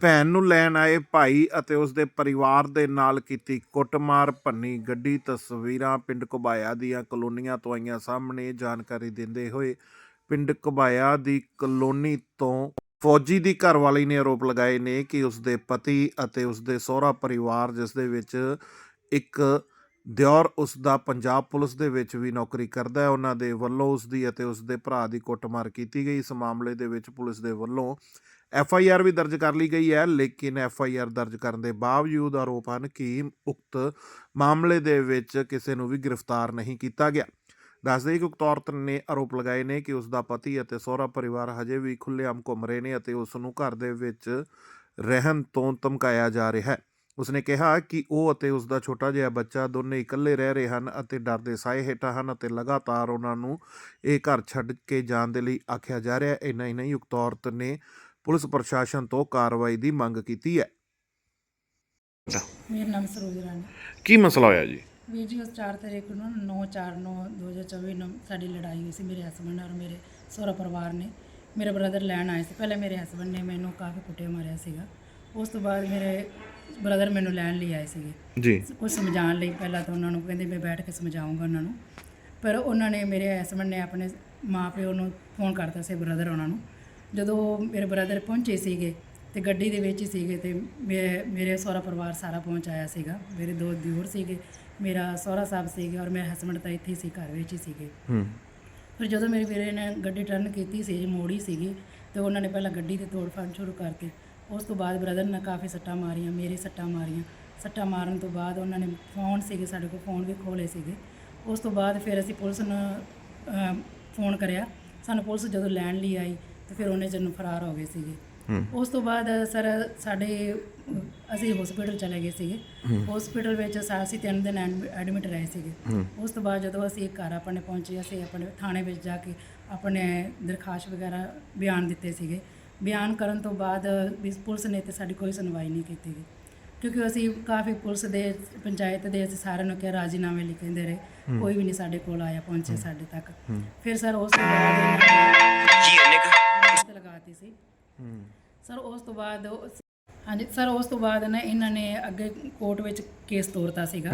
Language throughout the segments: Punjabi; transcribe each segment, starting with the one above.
ਭੈਣ ਨੂੰ ਲੈਣ ਆਏ ਭਾਈ ਅਤੇ ਉਸ ਦੇ ਪਰਿਵਾਰ ਦੇ ਨਾਲ ਕੀਤੀ ਕੁੱਟਮਾਰ, ਭੰਨੀ ਗੱਡੀ ਤਸਵੀਰਾਂ ਪਿੰਡ ਘੁਬਾਇਆ ਦੀਆਂ ਕਲੋਨੀਆਂ ਤੋਂ ਆਈਆਂ ਸਾਹਮਣੇ ਜਾਣਕਾਰੀ ਦਿੰਦੇ ਹੋਏ ਪਿੰਡ ਘੁਬਾਇਆ ਦੀ ਕਲੋਨੀ ਤੋਂ ਫੌਜੀ ਦੀ ਘਰਵਾਲੀ ਨੇ ਆਰੋਪ ਲਗਾਏ ਨੇ ਕਿ ਉਸ ਦੇ ਪਤੀ ਅਤੇ ਉਸ ਦੇ ਸਹੁਰਾ ਪਰਿਵਾਰ, ਜਿਸ ਦੇ ਵਿੱਚ ਇੱਕ ਦਿਓਰ ਉਸ ਦਾ ਪੰਜਾਬ ਪੁਲਿਸ ਦੇ ਵਿੱਚ ਵੀ ਨੌਕਰੀ ਕਰਦਾ ਹੈ, ਉਹਨਾਂ ਦੇ ਵੱਲੋਂ ਉਸ ਦੀ ਅਤੇ ਉਸ ਦੇ ਭਰਾ ਦੀ ਕੁੱਟਮਾਰ ਕੀਤੀ ਗਈ। ਇਸ ਮਾਮਲੇ ਦੇ ਵਿੱਚ ਪੁਲਿਸ ਦੇ ਵੱਲੋਂ ਐਫ ਆਈ ਆਰ ਵੀ ਦਰਜ ਕਰ ਲਈ ਗਈ ਹੈ, ਲੇਕਿਨ ਐਫ ਆਈ ਆਰ ਦਰਜ ਕਰਨ ਦੇ ਬਾਵਜੂਦ ਆਰੋਪ ਹਨ ਕਿ ਉਕਤ ਮਾਮਲੇ ਦੇ ਵਿੱਚ ਕਿਸੇ ਨੂੰ ਵੀ ਗ੍ਰਿਫਤਾਰ ਨਹੀਂ ਕੀਤਾ ਗਿਆ। ਦੱਸਦੇ ਕਿ ਉਕਤ ਔਰਤ ਨੇ ਆਰੋਪ ਲਗਾਏ ਨੇ ਕਿ ਉਸ ਦਾ ਪਤੀ ਅਤੇ ਸਹੁਰਾ ਪਰਿਵਾਰ ਹਜੇ ਵੀ ਖੁੱਲ੍ਹੇਆਮ ਘੁੰਮ ਰਹੇ ਨੇ ਅਤੇ ਉਸ ਨੂੰ ਘਰ ਦੇ ਵਿੱਚ ਰਹਿਣ ਤੋਂ ਧਮਕਾਇਆ ਜਾ ਰਿਹਾ ਹੈ। ਉਸਨੇ ਕਿਹਾ ਕਿ ਉਹ ਅਤੇ ਉਸ ਦਾ ਛੋਟਾ ਜਿਹਾ ਬੱਚਾ ਦੋਨੇ ਇਕੱਲੇ ਰਹਿ ਰਹੇ ਹਨ ਅਤੇ ਡਰ ਦੇ ਸਾਏ ਹੇਠਾਂ ਹਨ ਅਤੇ ਲਗਾਤਾਰ ਉਹਨਾਂ ਨੂੰ ਇਹ ਘਰ ਛੱਡ ਕੇ ਜਾਣ ਦੇ ਲਈ ਆਖਿਆ ਜਾ ਰਿਹਾ ਹੈ। ਇੰਨਾ ਹੀ ਨਹੀਂ, ਉਕਤ ਔਰਤ ਨੇ ਪੁਲਿਸ ਪ੍ਰਸ਼ਾਸਨ ਤੋਂ ਕਾਰਵਾਈ ਦੀ ਮੰਗ ਕੀਤੀ ਹੈ। ਮੇਰਾ ਨਾਮ ਸਰੋਜ ਰਾਣੀ। ਕੀ ਮਸਲਾ ਹੋਇਆ ਜੀ? ਵੀਰ ਜੀ ਉਸ 4 ਤਰੀਕ ਨੂੰ 9 4 9 2024 ਨੂੰ ਸਾਡੀ ਲੜਾਈ ਹੋਈ ਸੀ ਮੇਰੇ ਹਸਬੰਡ ਔਰ ਮੇਰੇ ਸਹੁਰਾ ਪਰਿਵਾਰ ਨੇ। ਮੇਰੇ ਬ੍ਰਦਰ ਲੈਣ ਆਏ ਸੀ। ਪਹਿਲੇ ਮੇਰੇ ਹਸਬੰਡ ਨੇ ਮੈਨੂੰ ਕਾਫੀ ਕੁੱਟਿਆ ਮਾਰਿਆ ਸੀਗਾ। ਉਸ ਤੋਂ ਬਾਅਦ ਮੇਰੇ ਬ੍ਰਦਰ ਮੈਨੂੰ ਲੈਣ ਲਈ ਆਏ ਸੀਗੇ। ਜੀ। ਕੁਝ ਸਮਝਾਉਣ ਲਈ ਪਹਿਲਾਂ ਤਾਂ ਉਹਨਾਂ ਨੂੰ ਕਹਿੰਦੇ ਮੈਂ ਬੈਠ ਕੇ ਸਮਝਾਉਂਗਾ ਉਹਨਾਂ ਨੂੰ। ਪਰ ਉਹਨਾਂ ਨੇ ਮੇਰੇ ਹਸਬੰਡ ਨੇ ਆਪਣੇ ਮਾਪਿਓ ਨੂੰ ਫੋਨ ਕਰਤਾ ਸੀ ਬ੍ਰਦਰ ਉਹਨਾਂ ਨੂੰ। ਜਦੋਂ ਮੇਰੇ ਬ੍ਰਦਰ ਪਹੁੰਚੇ ਸੀਗੇ ਤੇ ਗੱਡੀ ਦੇ ਵਿੱਚ ਹੀ ਸੀਗੇ ਤੇ ਮੇ- ਮੇਰੇ ਸਹੁਰਾ ਪਰਿਵਾਰ ਸਾਰਾ ਪਹੁੰਚ ਆਇਆ ਸੀਗਾ। ਮੇਰੇ ਦੋ ਦਿਓਰ ਸੀਗੇ ਮੇਰਾ ਸਹੁਰਾ ਸਾਹਿਬ ਸੀਗੇ ਔਰ ਮੇਰੇ ਹਸਬੰਡ ਤਾਂ ਇੱਥੇ ਹੀ ਸੀ ਘਰ ਵਿੱਚ ਹੀ ਸੀਗੇ। ਹੂੰ। ਫਿਰ ਜਦੋਂ ਮੇਰੇ ਵੀਰੇ ਨੇ ਗੱਡੀ ਟਰਨ ਕੀਤੀ ਸੀ ਮੋੜੀ ਸੀਗੀ ਤੇ ਉਹਨਾਂ ਨੇ ਪਹਿਲਾਂ ਗੱਡੀ ਤੇ ਤੋੜਫਾੜ ਸ਼ੁਰੂ ਕਰਤੀ ਉਸ ਤੋਂ ਬਾਅਦ ਬ੍ਰਦਰ ਨੇ ਕਾਫੀ ਸੱਟਾਂ ਮਾਰੀਆਂ ਮੇਰੇ ਸੱਟਾਂ ਮਾਰੀਆਂ। ਸੱਟਾਂ ਮਾਰਨ ਤੋਂ ਬਾਅਦ ਉਹਨਾਂ ਨੇ ਫੋਨ ਸੀਗੇ ਸਾਡੇ ਕੋਲ ਫੋਨ ਵੀ ਖੋਲੇ ਸੀਗੇ। ਉਸ ਤੋਂ ਬਾਅਦ ਫਿਰ ਅਸੀਂ ਪੁਲਿਸ ਨੂੰ ਫੋਨ ਕਰਿਆ। ਸਾਨੂੰ ਪੁਲਿਸ ਜਦੋਂ ਲੈਣ ਲਈ ਆਈ ਤੇ ਫਿਰ ਉਹਨੇ ਜਨੂੰ ਫਰਾਰ ਹੋ ਗਏ ਸੀਗੇ। ਉਸ ਤੋਂ ਬਾਅਦ ਸਰ ਸਾਡੇ ਅਸੀਂ ਹਸਪੀਟਲ ਚਲੇ ਗਏ ਸੀਗੇ। ਹਸਪੀਟਲ ਵਿੱਚ ਅਸੀਂ ਤਿੰਨ ਦਿਨ ਐਡਮਿਟ ਰਹੇ ਸੀਗੇ। ਉਸ ਤੋਂ ਬਾਅਦ ਜਦੋਂ ਅਸੀਂ ਘਰ ਆਪਣੇ ਪਹੁੰਚੇ ਅਸੀਂ ਆਪਣੇ ਥਾਣੇ ਵਿੱਚ ਜਾ ਕੇ ਆਪਣੇ ਦਰਖਾਸਤ ਵਗੈਰਾ ਬਿਆਨ ਦਿੱਤੇ ਸੀਗੇ। ਬਿਆਨ ਕਰਨ ਤੋਂ ਬਾਅਦ ਵੀ ਪੁਲਿਸ ਨੇ ਤੇ ਸਾਡੀ ਕੋਈ ਸੁਣਵਾਈ ਨਹੀਂ ਕੀਤੀ ਗੀ। ਕਿਉਂਕਿ ਅਸੀਂ ਕਾਫੀ ਪੁਲਿਸ ਦੇ ਪੰਚਾਇਤ ਦੇ ਅਸੀਂ ਸਾਰਿਆਂ ਨੂੰ ਕਿਹਾ ਰਾਜੀਨਾਮੇ ਲਿਖਦੇ ਰਹੇ। ਕੋਈ ਵੀ ਨਹੀਂ ਸਾਡੇ ਕੋਲ ਆਇਆ ਪਹੁੰਚੇ ਸਾਡੇ ਤੱਕ। ਫਿਰ ਸਰ ਉਸ ਤੋਂ ਬਾਅਦ ਇਹਨਾਂ ਨੇ ਲਗਾਤੀ ਸੀ। ਹੂੰ। ਸਰ ਉਸ ਤੋਂ ਬਾਅਦ ਉਹ- ਹਾਂਜੀ ਸਰ ਉਸ ਤੋਂ ਬਾਅਦ ਨਾ ਇਹਨਾਂ ਨੇ ਅੱਗੇ ਕੋਰਟ ਵਿੱਚ ਕੇਸ ਤੋਰਤਾ ਸੀਗਾ।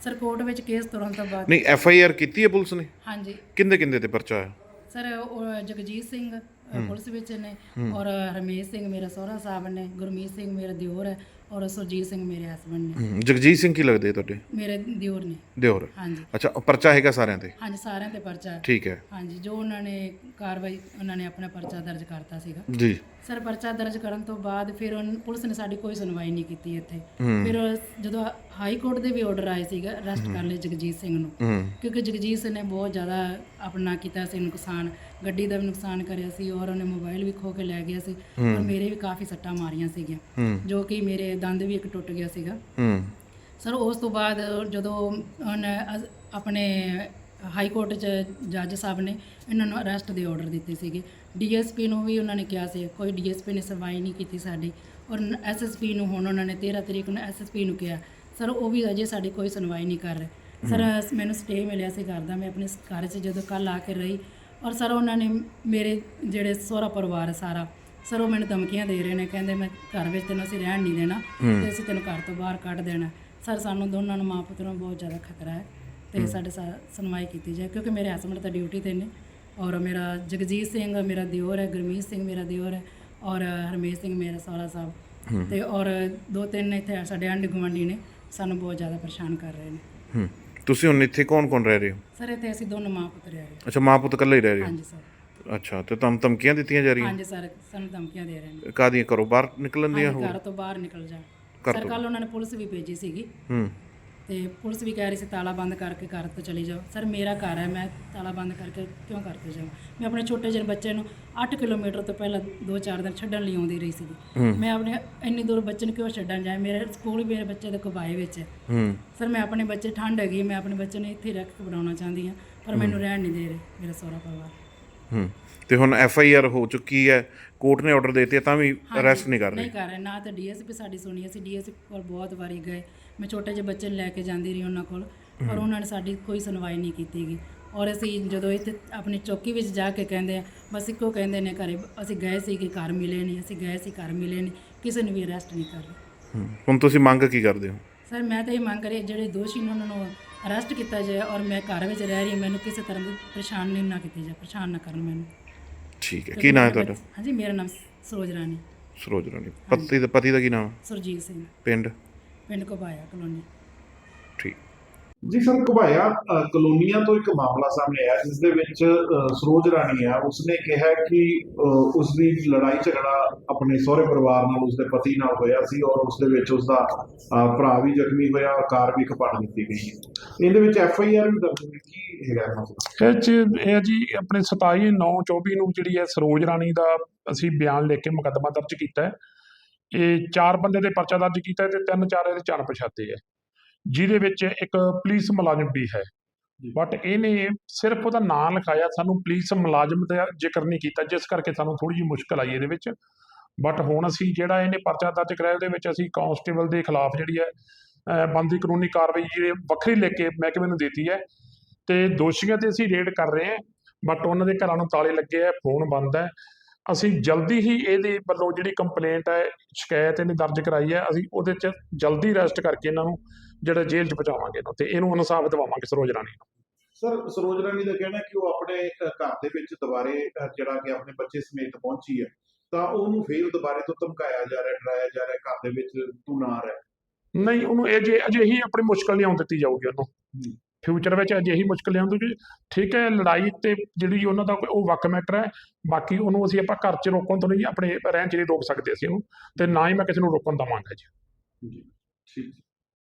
ਸਰ ਕੋਰਟ ਵਿੱਚ ਕੇਸ ਤੋਰਨ ਤੋਂ ਬਾਅਦ ਨਹੀਂ ਐਫ ਆਈ ਆਰ ਕੀਤੀ ਹੈ ਪੁਲਿਸ ਨੇ? ਹਾਂਜੀ। ਕਿੰਦੇ ਕਿੰਦੇ ਤੇ ਪਰਚਾ ਹੈ ਸਰ ਉਹ ਜਗਜੀਤ ਸਿੰਘ ਅ, ਪੁਲਿਸ ਵਿੱਚ ਨੇ ਔਰ ਰਮੇਸ਼ ਸਿੰਘ ਮੇਰਾ ਸਹੁਰਾ ਸਾਹਿਬ ਨੇ ਗੁਰਮੀਤ ਸਿੰਘ ਮੇਰਾ ਦਿਓਰ ਹੈ। ਔਰ ਸੁਰਜੀਤ ਸਿੰਘ ਮੇਰੇ ਹਸਬੰਡ ਨੇ। ਹੂੰ, ਜਗਜੀਤ ਸਿੰਘ ਕੀ ਲੱਗਦੇ ਤੁਹਾਡੇ? ਮੇਰੇ ਦਿਓਰ ਨੇ। ਦਿਓਰ। ਹਾਂਜੀ। ਅੱਛਾ ਉਹ ਪਰਚਾ ਹੈਗਾ ਸਾਰਿਆਂ ਤੇ? ਹਾਂਜੀ ਸਾਰਿਆਂ ਤੇ ਪਰਚਾ। ਹੈ। ਠੀਕ ਹੈ। ਹਾਂਜੀ ਜੋ ਉਹਨਾਂ ਨੇ ਕਾਰਵਾਈ ਉਹਨਾਂ ਨੇ ਆਪਣਾ ਪਰਚਾ ਦਰਜ ਕਰਤਾ ਸੀਗਾ। ਜੀ। ਸਰ ਪਰਚਾ ਦਰਜ ਕਰਨ ਤੋਂ ਬਾਅਦ ਫਿਰ ਉਨ- ਪੁਲਿਸ ਨੇ ਸਾਡੀ ਕੋਈ ਸੁਣਵਾਈ ਨਹੀਂ ਕੀਤੀ ਇੱਥੇ। ਫਿਰ ਜਦੋਂ ਹਾਈ ਕੋਰਟ ਦੇ ਵੀ ਆਰਡਰ ਆਏ ਸੀਗਾ ਅਰੈਸਟ ਕਰ ਲਏ ਜਗਜੀਤ ਸਿੰਘ ਨੂੰ। ਹੂੰ। ਕਿਉਂਕਿ ਜਗਜੀਤ ਸਿੰਘ ਨੇ ਬਹੁਤ ਜ਼ਿਆਦਾ ਆਪਣਾ ਕੀਤਾ ਸੀ ਨੁਕਸਾਨ ਗੱਡੀ ਦਾ ਵੀ ਨੁਕਸਾਨ ਕਰਿਆ ਸੀ ਔਰ ਉਹਨੇ ਮੋਬਾਈਲ ਵੀ ਖੋ ਕੇ ਲੈ ਗਿਆ ਸੀ। ਔਰ ਮੇਰੇ ਵੀ ਕਾਫੀ ਸੱਟਾਂ ਮਾਰੀਆਂ ਸੀਗੀਆਂ। ਹੂੰ। ਜੋ ਕਿ ਮੇਰੇ ਦੰਦ ਵੀ ਇੱਕ ਟੁੱਟ ਗਿਆ ਸੀਗਾ। ਹੂੰ। ਸਰ ਉਸ ਤੋਂ ਬਾਅਦ ਜਦੋਂ ਅਸ- ਆਪਣੇ ਹਾਈ ਕੋਰਟ ਚ ਜੱਜ ਸਾਹਿਬ ਨੇ ਇਹਨਾਂ ਨੂੰ ਅਰੈਸਟ ਦੇ ਆਰਡਰ ਦਿੱਤੇ ਸੀਗੇ। ਡੀਐਸਪੀ ਨੂੰ ਵੀ ਉਹਨਾਂ ਨੇ ਕਿਹਾ ਸੀ ਕੋਈ ਡੀਐਸਪੀ ਨੇ ਸੁਣਵਾਈ ਨਹੀਂ ਕੀਤੀ ਸਾਡੀ। ਔਰ ਐਸਐਸਪੀ ਨੂੰ ਹੁਣ ਉਹਨਾਂ ਨੇ 13 ਤਰੀਕ ਨੂੰ ਐਸਐਸਪੀ ਨੂੰ ਕਿਹਾ। ਸਰ ਉਹ ਵੀ ਅਜੇ ਸਾਡੀ ਕੋਈ ਸੁਣਵਾਈ ਨਹੀਂ ਕਰ ਰਹੇ। ਸਰ ਮੈਨੂੰ ਸਟੇ ਮਿਲਿਆ ਸੀ ਘਰ ਦਾ ਮੈਂ ਆਪਣੇ ਘਰ 'ਚ ਜਦੋਂ ਕੱਲ ਆ ਕੇ ਰਹੀ। ਔਰ ਸਰ ਉਹਨਾਂ ਨੇ ਮੇਰੇ ਜਿਹੜੇ ਸਹੁਰਾ ਪਰਿਵਾਰ ਹੈ ਸਾਰਾ ਸਰ ਉਹ ਮੈਨੂੰ ਧਮਕੀਆਂ ਦੇ ਰਹੇ ਨੇ ਕਹਿੰਦੇ ਮੈਂ ਘਰ ਵਿੱਚ ਤੈਨੂੰ ਅਸੀਂ ਰਹਿਣ ਨਹੀਂ ਦੇਣਾ ਤੇ ਅਸੀਂ ਤੈਨੂੰ ਘਰ ਤੋਂ ਬਾਹਰ ਕੱਢ ਦੇਣਾ। ਸਰ ਸਾਨੂੰ ਦੋਨਾਂ ਨੂੰ ਮਾਂ ਪੁੱਤ ਨੂੰ ਬਹੁਤ ਜ਼ਿਆਦਾ ਖਤਰਾ ਹੈ ਤੇ ਸਾਡੇ ਸੁਣਵਾਈ ਕੀਤੀ ਜਾਏ ਕਿਉਂਕਿ ਮੇਰੇ ਹਸਬੰਡ ਤਾਂ ਡਿਊਟੀ ਤੇ ਨੇ ਔਰ ਮੇਰਾ ਜਗਜੀਤ ਸਿੰਘ ਮੇਰਾ ਦਿਓਰ ਹੈ ਗੁਰਮੀਤ ਸਿੰਘ ਮੇਰਾ ਦਿਓਰ ਹੈ ਔਰ ਹਰਮੇਸ਼ ਸਿੰਘ ਮੇਰਾ ਸਹੁਰਾ ਸਾਹਿਬ। ਤੇ ਔਰ ਦੋ ਤਿੰਨ ਇੱਥੇ ਸਾਡੇ ਆਂਢ ਗੁਆਂਢੀ ਨੇ ਸਾਨੂੰ ਬਹੁਤ ਜ਼ਿਆਦਾ ਪਰੇਸ਼ਾਨ ਕਰ ਰਹੇ ਨੇ। ਹੂੰ। ਤੁਸੀਂ ਹੁਣ ਇੱਥੇ ਕੌਣ ਕੌਣ ਰਹਿ ਰਹੇ ਹੋ? ਸਰ ਇੱਥੇ ਅਸੀਂ ਦੋਨੋਂ ਮਾਂ ਪੁੱਤ ਰਹਿ ਰਹੇ ਅੱਛਾ ਮਾਂ ਪੁੱਤ ਇਕੱਲੇ ਹੀ ਰਹਿ ਰਹੇ ਹਾਂਜੀ ਸਰ। ਹੋ ਅੱਛਾ ਤੇ ਤੁਹਾਨੂੰ ਧਮਕੀਆਂ ਦਿੱਤੀਆਂ ਜਾ ਰਹੀਆਂ? ਹਾਂਜੀ ਸਰ ਸਾਨੂੰ ਧਮਕੀਆਂ ਦੇ ਰਹੇ ਨੇ। ਕਾਦੀਆਂ ਕਰੋ ਬਾਹਰ ਨਿਕਲਣ ਦੀਆਂ ਹਾਂਜੀ, ਘਰ ਤੋਂ ਬਾਹਰ ਨਿਕਲ ਜਾ ਘਰ ਸਰ ਕੱਲ ਉਹਨਾਂ ਨੇ ਪੁਲਿਸ ਵੀ ਭੇਜੀ ਸੀਗੀ। ਹੂੰ। ਤੇ ਪੁਲਿਸ ਵੀ ਕਹਿ ਰਹੀ ਸੀ ਤਾਲਾ ਬੰਦ ਕਰਕੇ ਘਰ ਤੋਂ ਚਲੀ ਜਾਓ। ਸਰ ਮੇਰਾ ਘਰ ਹੈ ਮੈਂ ਤਾਲਾ ਬੰਦ ਕਰਕੇ ਕਿਉਂ ਘਰ ਤੋਂ ਜਾਵਾਂ? ਮੈਂ ਆਪਣੇ ਛੋਟੇ ਜਿਹੇ ਬੱਚੇ ਨੂੰ 8 ਕਿਲੋਮੀਟਰ ਤੋਂ ਪਹਿਲਾਂ 2-4 ਦਿਨ ਛੱਡਣ ਲਈ ਆਉਂਦੀ ਰਹੀ ਸੀਗੀ। ਮੈਂ ਆਪਣੇ ਇੰਨੀ ਦੂਰ ਬੱਚੇ ਨੂੰ ਕਿਉਂ ਛੱਡਣ ਜਾਏ? ਮੇਰੇ ਸਕੂਲ ਵੀ ਮੇਰੇ ਬੱਚੇ ਦੇ ਕਬਾਏ ਵਿੱਚ ਹੈ। ਹੂੰ। ਸਰ ਮੈਂ ਆਪਣੇ ਬੱਚੇ ਠੰਡ ਹੈਗੀ ਮੈਂ ਆਪਣੇ ਬੱਚੇ ਨੂੰ ਇੱਥੇ ਰੱਖ ਕੇ ਬਣਾਉਣਾ ਚਾਹੁੰਦੀ ਹਾਂ ਪਰ ਮੈਨੂੰ ਰਹਿਣ ਨਹੀਂ ਦੇ ਰਹੇ ਮੇਰਾ ਸਹੁਰਾ ਪਰਿਵਾਰ। ਹੂੰ। ਤੇ ਹੁਣ ਐਫ ਆਈ ਆਰ ਹੋ ਚੁੱਕੀ ਹੈ ਕੋਰਟ ਨੇ ਆਰਡਰ ਦਿੱਤੇ ਤਾਂ ਵੀ ਅਰੈਸਟ ਨਹੀਂ ਕਰ ਰਹੇ। ਨਹੀਂ ਕਰ ਰਹੇ ਨਾ ਤਾਂ ਡੀਐਸਪੀ ਸਾਡੀ ਸੁਣੀ ਅਸੀਂ ਡੀਐਸਪੀ ਕੋਲ ਬਹੁਤ ਵਾਰੀ ਗਏ। ਮੈਂ ਛੋਟੇ ਜਿਹੇ ਬੱਚੇ ਨੂੰ ਲੈ ਕੇ ਜਾਂਦੀ ਰਹੀ ਉਹਨਾਂ ਕੋਲ ਪਰ ਉਹਨਾਂ ਨੇ ਸਾਡੀ ਕੋਈ ਸੁਣਵਾਈ ਨਹੀਂ ਕੀਤੀਗੀ ਔਰ ਅਸੀਂ ਜਦੋਂ ਇੱਥੇ ਆਪਣੀ ਚੌਕੀ ਵਿੱਚ ਜਾ ਕੇ ਕਹਿੰਦੇ ਆ ਬਸ ਇੱਕੋ ਕਹਿੰਦੇ ਨੇ ਘਰੇ ਅਸੀਂ ਗਏ ਸੀ ਕਿ ਘਰ ਮਿਲੇ ਨਹੀਂ ਅਸੀਂ ਗਏ ਸੀ ਘਰ ਮਿਲੇ ਨਹੀਂ ਕਿਸੇ ਨੂੰ ਵੀ ਅਰੈਸਟ ਨਹੀਂ ਕਰ ਰਹੇ। ਹੂੰ। ਹੁਣ ਤੁਸੀਂ ਮੰਗ ਕੀ ਕਰਦੇ ਹੋ? ਸਰ ਮੈਂ ਤਾਂ ਇਹ ਮੰਗ ਕਰੀ ਜਿਹੜੇ ਦੋਸ਼ੀ ਨੇ ਉਹਨਾਂ ਨੂੰ ਅਰੈਸਟ ਕੀਤਾ ਜਾਏ ਔਰ ਮੈਂ ਘਰ ਵਿੱਚ ਰਹਿ ਰਹੀ ਹਾਂ, ਮੈਨੂੰ ਕਿਸੇ ਤਰ੍ਹਾਂ ਦੀ ਪਰੇਸ਼ਾਨ ਨਾ ਕੀਤੀ ਜਾਏ ਪਰੇਸ਼ਾਨ ਨਾ ਕਰਨ ਮੈਨੂੰ। ਠੀਕ ਹੈ। ਕੀ ਨਾਮ ਹੈ ਤੁਹਾਡਾ? ਹਾਂਜੀ ਮੇਰਾ ਨਾਮ ਸਰੋਜ ਰਾਣੀ। ਸਰੋਜ ਰਾਣੀ। ਪਤੀ ਦਾ ਪਤੀ ਦਾ ਕੀ ਨਾਮ? ਹੈ? ਸੁਰਜੀਤ ਸਿੰਘ। ਪਿੰਡ? ਪਿੰਡ ਕਬਾਇਆ ਕਲੋਨੀ। ਠੀਕ। ਜੀ ਸਰ ਘੁਬਾਇਆ ਕਲੋਨੀਆਂ ਤੋਂ ਇੱਕ ਮਾਮਲਾ ਸਾਹਮਣੇ ਆਇਆ ਜਿਸ ਦੇ ਵਿੱਚ ਸਰੋਜ ਰਾਣੀ ਆ। ਉਸਨੇ ਕਿਹਾ ਕਿ ਅ, ਉਸਦੀ ਲੜਾਈ ਝਗੜਾ ਆਪਣੇ ਸਹੁਰੇ ਪਰਿਵਾਰ ਨਾਲ ਉਸਦੇ ਪਤੀ ਨਾਲ ਹੋਇਆ ਸੀ ਔਰ ਉਸ ਦੇ ਵਿੱਚ ਉਸਦਾ ਭਰਾ ਵੀ ਜ਼ਖਮੀ ਹੋਇਆ ਔਰ ਕਾਰ ਵੀ ਖਪਾੜ ਦਿੱਤੀ ਗਈ ਇਹਦੇ ਵਿੱਚ ਐਫ ਆਈ ਆਰ ਵੀ ਦਰਜ ਹੋਈ ਕੀ ਹੈਗਾ ਮਸਲਾ ਇਹ 'ਚ ਇਹ ਜੀ ਆਪਣੇ 27 9 24 ਨੂੰ ਜਿਹੜੀ ਹੈ ਸਰੋਜ ਰਾਣੀ ਦਾ ਅਸੀਂ ਬਿਆਨ ਲਿਖ ਕੇ ਮੁਕੱਦਮਾ ਦਰਜ ਕੀਤਾ ਹੈ। ਇਹ ਚਾਰ ਬੰਦੇ ਦੇ ਪਰਚਾ ਦਰਜ ਕੀਤਾ ਤੇ ਤਿੰਨ ਚਾਰ ਇਹਦੇ ਚਾਰ ਪਛਾਤੇ ਹੈ। ਜਿਹਦੇ ਵਿੱਚ ਇੱਕ ਪੁਲਿਸ ਮੁਲਾਜ਼ਮ ਵੀ ਹੈ। ਬਟ ਇਹਨੇ ਸਿਰਫ ਉਹਦਾ ਨਾਮ ਲਿਖਾਇਆ ਸਾਨੂੰ ਪੁਲਿਸ ਮੁਲਾਜ਼ਮ ਦਾ ਜ਼ਿਕਰ ਨਹੀਂ ਕੀਤਾ ਜਿਸ ਕਰਕੇ ਸਾਨੂੰ ਥੋੜੀ ਜਿਹੀ ਮੁਸ਼ਕਲ ਆਈ ਇਹਦੇ ਵਿੱਚ। ਬਟ ਹੁਣ ਅਸੀਂ ਜਿਹੜਾ ਇਹਨੇ ਪਰਚਾ ਦਰਜ ਕਰਾਇਆ ਉਹਦੇ ਵਿੱਚ ਅਸੀਂ ਕਾਂਸਟੇਬਲ ਦੇ ਖਿਲਾਫ ਜਿਹੜੀ ਹੈ ਬਣਦੀ ਕਾਨੂੰਨੀ ਕਾਰਵਾਈ ਜਿਹੜੇ ਵੱਖਰੀ ਲਿਖ ਕੇ ਮਹਿਕਮੇ ਨੂੰ ਦਿੱਤੀ ਹੈ। ਤੇ ਦੋਸ਼ੀਆਂ ਤੇ ਅਸੀਂ ਰੇਡ ਕਰ ਰਹੇ ਹਾਂ ਬਟ ਉਹਨਾਂ ਦੇ ਘਰਾਂ ਨੂੰ ਤਾਲੇ ਲੱਗੇ ਆ ਫੋਨ ਬੰਦ ਹੈ। ਅਸੀਂ ਜਲਦੀ ਹੀ ਇਹਦੇ ਵੱਲੋਂ ਜਿਹੜੀ ਕੰਪਲੇਂਟ ਹੈ ਸ਼ਿਕਾਇਤ ਇਹਨੇ ਦਰਜ ਕਰਾਈ ਹੈ ਅਸੀਂ ਉਹਦੇ 'ਚ ਜਲਦੀ ਅਰੈਸਟ ਕਰਕੇ ਇਹਨਾਂ ਨੂੰ ਜਿਹੜਾ ਜੇਲ੍ਹ 'ਚ ਪਹੁੰਚਾਵਾਂਗੇ ਇਹਨੂੰ ਤੇ ਇਹਨੂੰ ਇਨਸਾਫ ਦਿਵਾਵਾਂਗੇ ਸਰੋਜ ਰਾਣੀ ਨੂੰ। ਸਰ ਸਰੋਜ ਰਾਣੀ ਦਾ ਕਹਿਣਾ ਕਿ ਉਹ ਆਪਣੇ ਘਰ ਦੇ ਵਿੱਚ ਦੁਬਾਰੇ ਜਿਹੜਾ ਕਿ ਆਪਣੇ ਬੱਚੇ ਸਮੇਤ ਪਹੁੰਚੀ ਹੈ ਤਾਂ ਉਹਨੂੰ ਫੇਰ ਦੁਬਾਰੇ ਤੋਂ ਧਮਕਾਇਆ ਜਾ ਰਿਹਾ ਡਰਾਇਆ ਜਾ ਰਿਹਾ ਘਰ ਦੇ ਵਿੱਚ ਤੂੰ ਨਾ ਰਹਿ। ਨਹੀਂ ਉਹਨੂੰ ਇਹ ਜੇ ਅਜੇ ਹੀ ਆਪਣੀ ਮੁਸ਼ਕਲ ਨਹੀਂ ਆਉਣ ਦਿੱਤੀ ਜਾਊਗੀ ਉਹਨੂੰ। ਫਿਊਚਰ ਵਿੱਚ ਅਜੇ ਹੀ ਮੁਸ਼ਕਲ ਆਉਂਦੀ ਠੀਕ ਹੈ ਲੜਾਈ ਤੇ ਜਿਹੜੀ ਉਹਨਾਂ ਦਾ ਉਹ ਵੱਖ ਮੈਟਰ ਹੈ। ਬਾਕੀ ਉਹਨੂੰ ਅਸੀਂ ਆਪਾਂ ਘਰ 'ਚ ਰੋਕਣ ਤੋਂ ਨਹੀਂ ਆਪਣੇ ਰਹਿਣ 'ਚ ਨਹੀਂ ਰੋਕ ਸਕਦੇ ਅਸੀਂ ਉਹਨੂੰ। ਤੇ ਨਾ ਹੀ ਮੈਂ ਕਿਸੇ ਨੂੰ ਰੋਕਣ ਦਵਾਂਗਾ ਜੀ। ਜੀ ਠੀਕ।